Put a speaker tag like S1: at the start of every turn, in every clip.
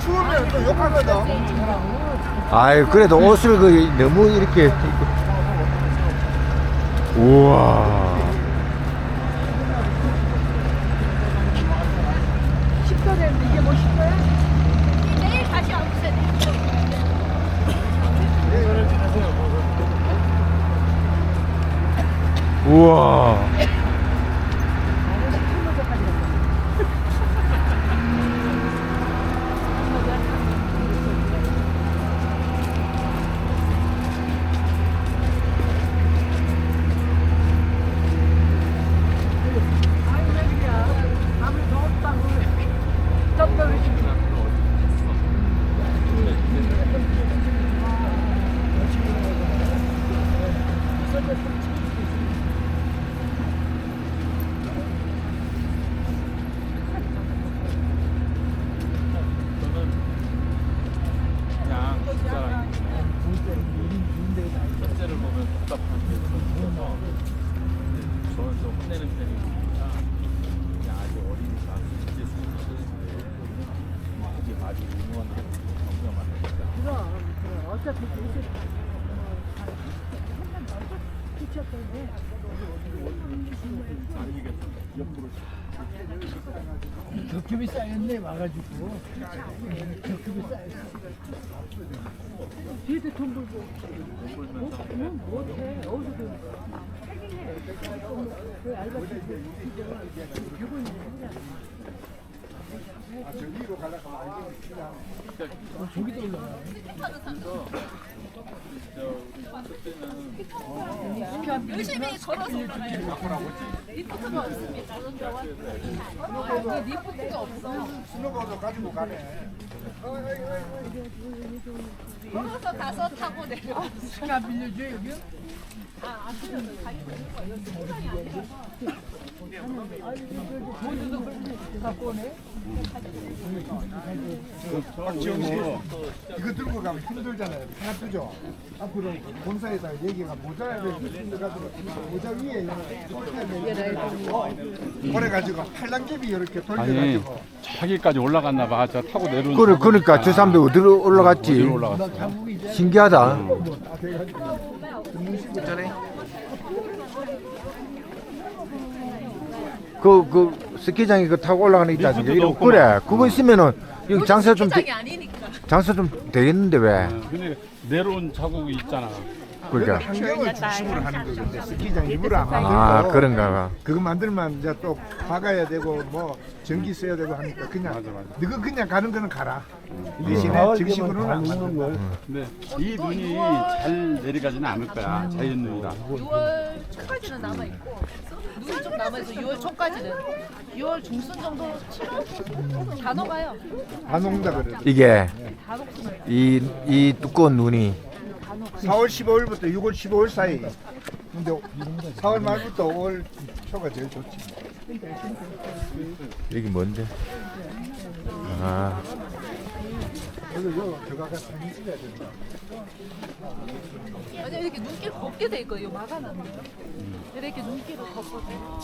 S1: 추우면 또 욕하거든.
S2: 아유 그래도 옷을 그 너무 이렇게 우와. 우와
S3: 그냥 진짜 첫째를 보면 답답한 게 있어서 혼내는 편이니까 그냥 아직 어리니까 이제 수준인데 이게 많이 응원하고 경험하는 거니까
S4: 겹겹이 쌓였네 와가지고 겹겹이 쌓였어 뒤에도 돈 벌고 뭐 못해 어디서 돈 그
S1: 아, 알겠지.
S4: 저기도 올라가
S5: 열심히 걸어서. 리포트가 없습니다. 아, 이게 리포트가 없어.
S1: 스노보드 가지고 가네.
S5: 걸어서 가서 타고 내려.
S4: 시간 빌려줘 여기 돈도 갖고 오네
S1: 이거 들고 가면 힘들잖아요. 다 아프죠? 앞으로 본사에다 얘기가 모자를 힘들가지고 모자 위에 이렇게 그래가지고 팔랑개비 이렇게
S3: 아니
S1: 돌려가지고
S3: 저기까지 올라갔나 봐. 저 타고 내려오는
S2: 그래 그러니까 저 사람들 어디로 올라갔지
S3: 어디로 올라갔어?
S2: 신기하다 그, 그, 스키장에 그 타고 올라가는 게 있지 않습니까?
S3: 리프트도
S2: 이런-
S3: 없구만.
S2: 그래, 그거 있으면은, 여기 장사 좀. 장사 좀 되겠는데, 왜?
S3: 근데 내려온 자국이 있잖아.
S2: 그러니까.
S1: 환경을 중심으로 하는 거거든요. 스키장 일부러 안 만들고
S2: 아, 그런가 봐.
S1: 그거 만들면 이제 또 박아야 되고 뭐 전기 써야 되고 하니까 그냥
S3: 맞아, 맞아.
S1: 너가 그냥 가는 거는 가라. 이 대신에 정식으로는 안 만든다.
S3: 근데 이 눈이 잘 내려가지는 않을 거야. 자연 눈이라.
S5: 6월 초까지는 남아 있고 눈이 좀 남아 있어. 6월 초까지는. 6월 중순 정도 7월 다 녹아요.
S1: 안 온다 그래.
S2: 이게,
S5: 다 녹습니다.
S2: 이, 이 두꺼운 눈이.
S1: 4월 15일부터 6월 15일 사이. 근데 4월 말부터 5월 초가 제일 좋지.
S2: 여기 뭔데? 아,
S1: 여기 요 들어가가 사진 찍어야 된다.
S5: 왜냐면 이렇게 눈길 걷게 돼 있거든요. 막아놨네요. 이렇게 눈길을 걷거든요.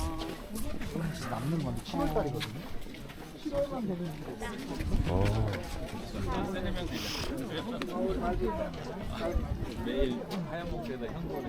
S1: 남는 건 7월 달이거든요.
S2: 오.
S3: 매일 하얀 목대에다 현금.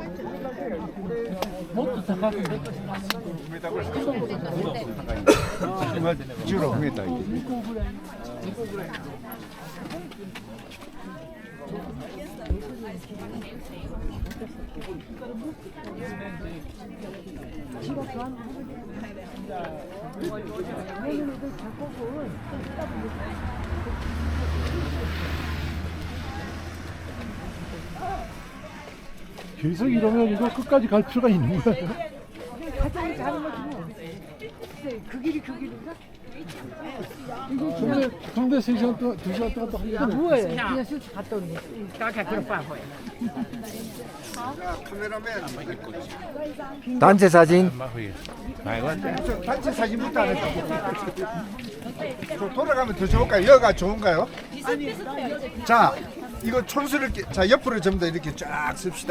S4: 계속 이러면 이거 끝까지 갈 필요가 있는 거야 그 길이 그 길인가? 근데 근데 3시간 동안 2시간 동안 또 하려고 뭐해 그냥 슬 갔다 오는 거야
S1: 카메라맨
S2: 단체 사진?
S1: 저 단체 사진부터 안 했다. 저 돌아가면 더 좋을까요? 여가 좋은가요? 자, 이거 촌수를 끼- 자 옆으로 전부 다 이렇게 쫙 씁시다.